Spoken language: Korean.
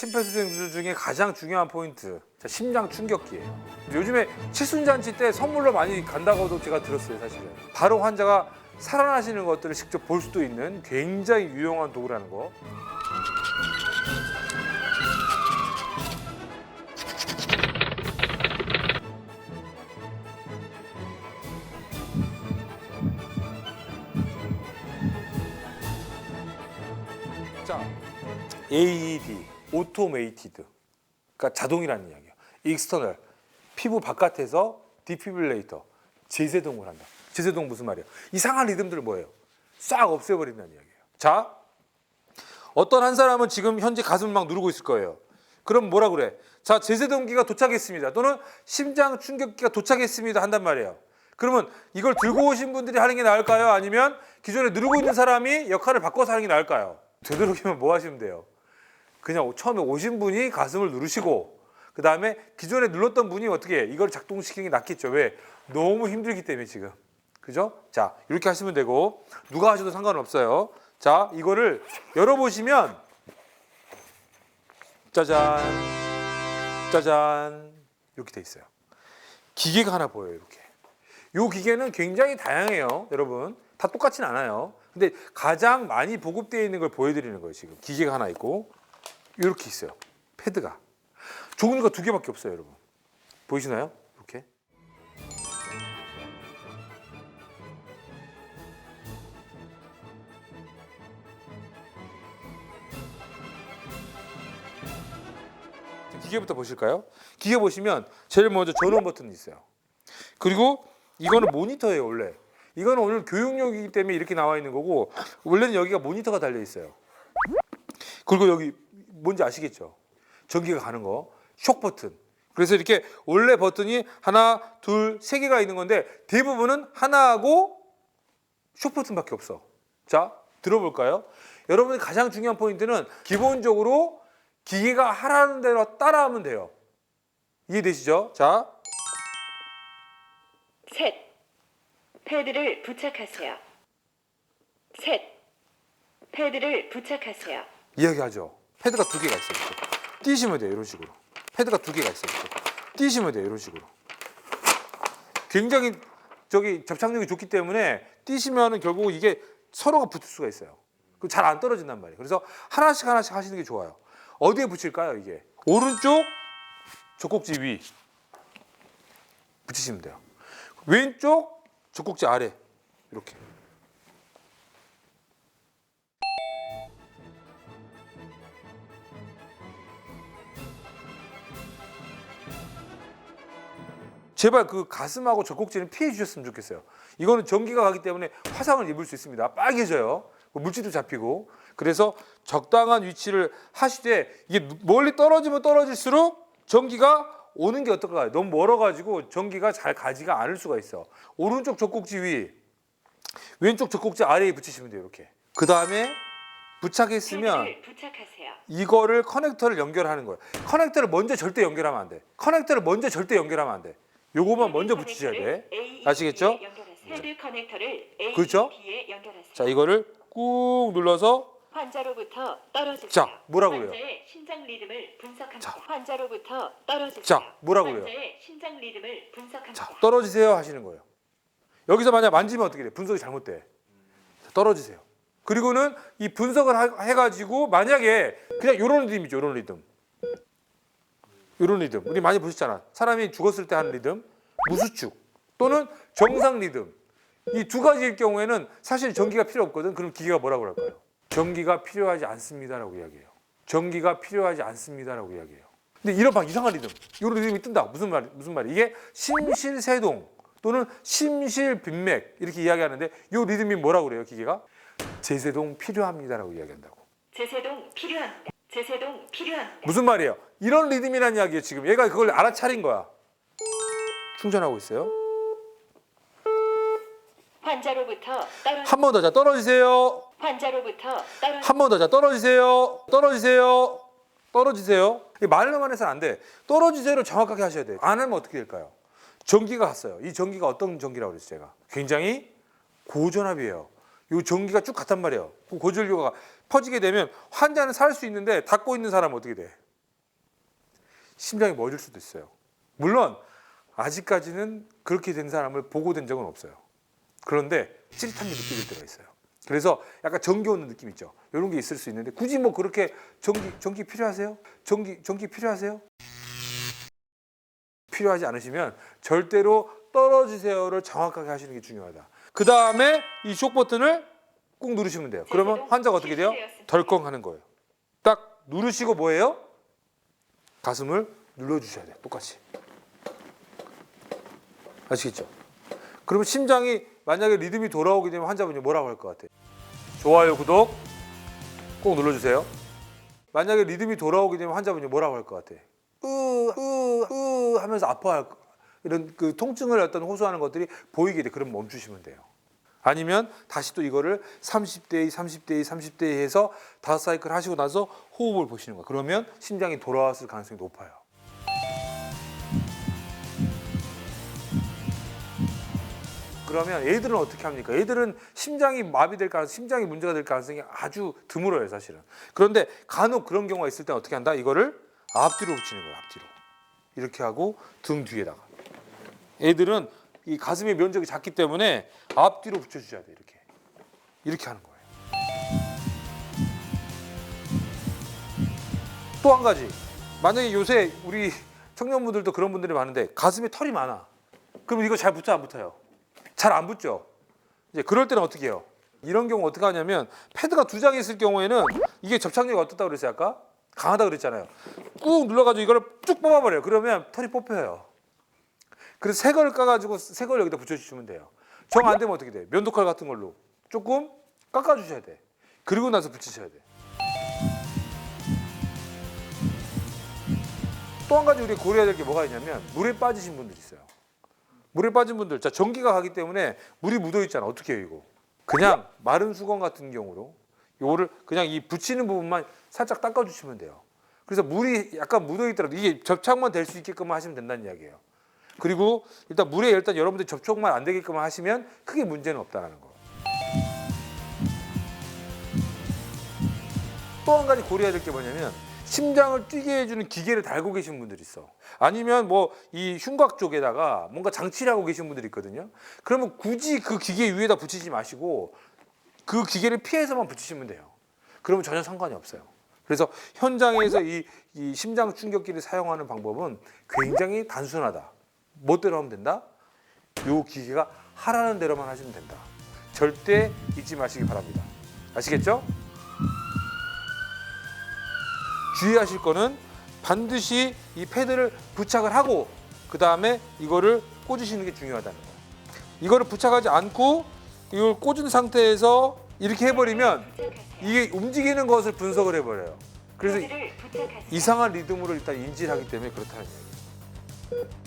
심폐소생술 중에 가장 중요한 포인트, 자, 심장 충격기예요. 요즘에 칠순잔치 때 선물로 많이 간다고도 제가 들었어요, 사실은. 바로 환자가 살아나시는 것들을 직접 볼 수도 있는 굉장히 유용한 도구라는 거. 자, AED, 오토메이티드. 그러니까 자동이라는 이야기예요. 익스터널, 피부 바깥에서 디피블레이터, 제세동을 한다. 제세동 무슨 말이에요? 이상한 리듬들 뭐예요? 싹 없애버린다는 이야기예요. 자, 어떤 한 사람은 지금 현재 가슴을 막 누르고 있을 거예요. 그럼 뭐라 그래? 자, 제세동기가 도착했습니다. 또는 심장 충격기가 도착했습니다. 한단 말이에요. 그러면 이걸 들고 오신 분들이 하는 게 나을까요? 아니면 기존에 누르고 있는 사람이 역할을 바꿔서 하는 게 나을까요? 되도록이면 뭐 하시면 돼요? 그냥 처음에 오신 분이 가슴을 누르시고 그 다음에 기존에 눌렀던 분이 어떻게 해? 이걸 작동시키는 게 낫겠죠. 왜? 너무 힘들기 때문에 지금. 그죠? 자, 이렇게 하시면 되고 누가 하셔도 상관은 없어요. 자, 이거를 열어보시면 짜잔, 짜잔 이렇게 돼 있어요. 기계가 하나 보여요. 이렇게. 이 기계는 굉장히 다양해요. 여러분. 다 똑같진 않아요. 근데 가장 많이 보급되어 있는 걸 보여드리는 거예요. 지금 기계가 하나 있고 이렇게 있어요. 패드가 종류가 두 개밖에 없어요, 여러분. 보이시나요? 이렇게. 기계부터 보실까요? 기계 보시면 제일 먼저 전원 버튼이 있어요. 그리고 이거는 모니터예요, 원래. 이거는 오늘 교육용이기 때문에 이렇게 나와 있는 거고 원래는 여기가 모니터가 달려 있어요. 그리고 여기 뭔지 아시겠죠? 전기가 가는 거. 쇼 버튼. 그래서 이렇게 원래 버튼이 하나, 둘, 세 개가 있는 건데 대부분은 하나하고 쇼 버튼밖에 없어. 자, 들어볼까요? 여러분이 가장 중요한 포인트는 기본적으로 기계가 하라는 대로 따라하면 돼요. 이해되시죠? 자, 셋. 패드를 부착하세요. 셋. 패드를 부착하세요. 이야기하죠. 패드가 두 개가 있어요. 이렇게. 띄시면 돼요. 이런 식으로. 패드가 두 개가 있어요. 이렇게. 띄시면 돼요. 이런 식으로. 굉장히 저기 접착력이 좋기 때문에 띄시면은 결국 이게 서로가 붙을 수가 있어요. 잘안 떨어진단 말이에요. 그래서 하나씩 하나씩 하시는 게 좋아요. 어디에 붙일까요, 이게? 오른쪽 젖꼭지 위 붙이시면 돼요. 왼쪽 젖꼭지 아래 이렇게. 제발 그 가슴하고 젖꼭지는 피해 주셨으면 좋겠어요. 이거는 전기가 가기 때문에 화상을 입을 수 있습니다. 빨개져요. 물질도 잡히고. 그래서 적당한 위치를 하시되 이게 멀리 떨어지면 떨어질수록 전기가 오는 게 어떨까요? 너무 멀어가지고 전기가 잘 가지가 않을 수가 있어. 오른쪽 젖꼭지 위, 왼쪽 젖꼭지 아래에 붙이시면 돼요. 이렇게. 그 다음에 부착했으면 패드를 부착하세요. 이거를 커넥터를 연결하는 거예요. 커넥터를 먼저 절대 연결하면 안 돼. 커넥터를 먼저 절대 연결하면 안 돼. 요거만 먼저 붙이셔야 돼. 아시겠죠? 패드 커넥터를 A, 그렇죠? B에 연결하세요. 자, 이거를 꾹 눌러서 환자로부터 떨어지세요. 자, 뭐라고 그래요? 환자의 심장 리듬을 분석합니다. 자. 환자로부터 떨어지세요. 자, 뭐라고 그래요? 환자의 심장 리듬을 분석합니다. 자, 떨어지세요 하시는 거예요. 여기서 만약 만지면 어떻게 돼? 분석이 잘못돼. 자, 떨어지세요. 그리고는 이 분석을 하- 해가지고 만약에 그냥 이런 리듬이죠, 이런 리듬. 이런 리듬. 우리 많이 보셨잖아. 사람이 죽었을 때 하는 리듬, 무수축 또는 정상 리듬. 이 두 가지일 경우에는 사실 전기가 필요 없거든. 그럼 기계가 뭐라고 할까요? 전기가 필요하지 않습니다라고 이야기해요. 전기가 필요하지 않습니다라고 이야기해요. 근데 이런 막 이상한 리듬, 이런 리듬이 뜬다. 무슨 말 무슨 말이? 이게 심실세동 또는 심실빈맥 이렇게 이야기하는데 이 리듬이 뭐라고 그래요? 기계가 제세동 필요합니다라고 이야기한다고. 제세동 필요합니다. 제세동 필요합니다. 무슨 말이에요? 이런 리듬이란 이야기예요. 지금 얘가 그걸 알아차린 거야. 충전하고 있어요. 환자로부터 떨어 한 번 더 자 떨어지세요. 환자로부터 떨어 한 번 더 자 떨어지세요. 떨어지세요. 떨어지세요. 이 말로만 해서는 안 돼. 떨어지세요를 정확하게 하셔야 돼요. 안 하면 어떻게 될까요? 전기가 갔어요. 이 전기가 어떤 전기라고 그랬어요, 제가? 굉장히 고전압이에요. 이 전기가 쭉 갔단 말이에요. 그 고전류가 퍼지게 되면 환자는 살 수 있는데 닫고 있는 사람은 어떻게 돼? 심장이 멎을 수도 있어요. 물론 아직까지는 그렇게 된 사람을 보고된 적은 없어요. 그런데 찌릿한 게 느껴질 때가 있어요. 그래서 약간 전기 오는 느낌 있죠. 이런 게 있을 수 있는데 굳이 뭐 그렇게 전기 전기 필요하세요? 전기 전기 필요하세요? 필요하지 않으시면 절대로 떨어지세요를 정확하게 하시는 게 중요하다. 그 다음에 이 쇼크 버튼을 꾹 누르시면 돼요. 그러면 환자가 어떻게 돼요? 덜컹 하는 거예요. 딱 누르시고 뭐예요? 가슴을 눌러주셔야 돼요. 똑같이. 아시겠죠? 그러면 심장이 만약에 리듬이 돌아오게 되면 환자분이 뭐라고 할 것 같아요? 좋아요, 구독 꼭 눌러주세요. 만약에 리듬이 돌아오게 되면 환자분이 뭐라고 할 것 같아? 으, 으, 으 하면서 아파할 거- 이런 그 통증을 어떤 호소하는 것들이 보이게 돼. 그럼 멈추시면 돼요. 아니면 다시 또 이거를 30대 2, 30대 2, 30대 2 해서 다섯 사이클 하시고 나서 호흡을 보시는 거예요. 그러면 심장이 돌아왔을 가능성이 높아요. 그러면 애들은 어떻게 합니까? 애들은 심장이 마비될 가능성, 심장이 문제가 될 가능성이 아주 드물어요, 사실은. 그런데 간혹 그런 경우가 있을 때 어떻게 한다? 이거를 앞뒤로 붙이는 거예요, 앞뒤로. 이렇게 하고 등 뒤에다가. 애들은 이 가슴의 면적이 작기 때문에 앞뒤로 붙여주셔야 돼, 이렇게. 이렇게 하는 거예요. 또 한 가지. 만약에 요새 우리 청년분들도 그런 분들이 많은데 가슴에 털이 많아. 그럼 이거 잘 붙어 안 붙어요? 잘 안 붙죠. 이제 그럴 때는 어떻게 해요? 이런 경우 어떻게 하냐면 패드가 두 장이 있을 경우에는 이게 접착력이 어떻다 그랬어요 아까? 강하다 그랬잖아요. 꾹 눌러가지고 이거를 쭉 뽑아버려요. 그러면 털이 뽑혀요. 그래서 새 거를 까가지고 새 걸 여기다 붙여주시면 돼요. 정 안 되면 어떻게 돼? 면도칼 같은 걸로 조금 깎아주셔야 돼. 그리고 나서 붙이셔야 돼. 또 한 가지 우리가 고려해야 될 게 뭐가 있냐면 물에 빠지신 분들 있어요. 물에 빠진 분들, 자 전기가 가기 때문에 물이 묻어 있잖아. 어떻게 해요 이거? 그냥 마른 수건 같은 경우로 요거를 그냥 이 붙이는 부분만 살짝 닦아주시면 돼요. 그래서 물이 약간 묻어 있더라도 이게 접착만 될 수 있게끔 하시면 된다는 이야기예요. 그리고 일단 물에 일단 여러분들 접촉만 안 되게끔 하시면 크게 문제는 없다라는 거. 또 한 가지 고려해야 될 게 뭐냐면 심장을 뛰게 해주는 기계를 달고 계신 분들이 있어. 아니면 뭐 이 흉곽 쪽에다가 뭔가 장치를 하고 계신 분들이 있거든요. 그러면 굳이 그 기계 위에다 붙이지 마시고 그 기계를 피해서만 붙이시면 돼요. 그러면 전혀 상관이 없어요. 그래서 현장에서 이, 이 심장 충격기를 사용하는 방법은 굉장히 단순하다. 멋대로 하면 된다. 요 기계가 하라는 대로만 하시면 된다. 절대 잊지 마시기 바랍니다. 아시겠죠? 주의하실 거는 반드시 이 패드를 부착을 하고 그 다음에 이거를 꽂으시는 게 중요하다는 거예요. 이거를 부착하지 않고 이걸 꽂은 상태에서 이렇게 해버리면 이게 움직이는 것을 분석을 해버려요. 그래서. 이상한 리듬으로 일단 인지를 하기 때문에 그렇다는 얘기예요.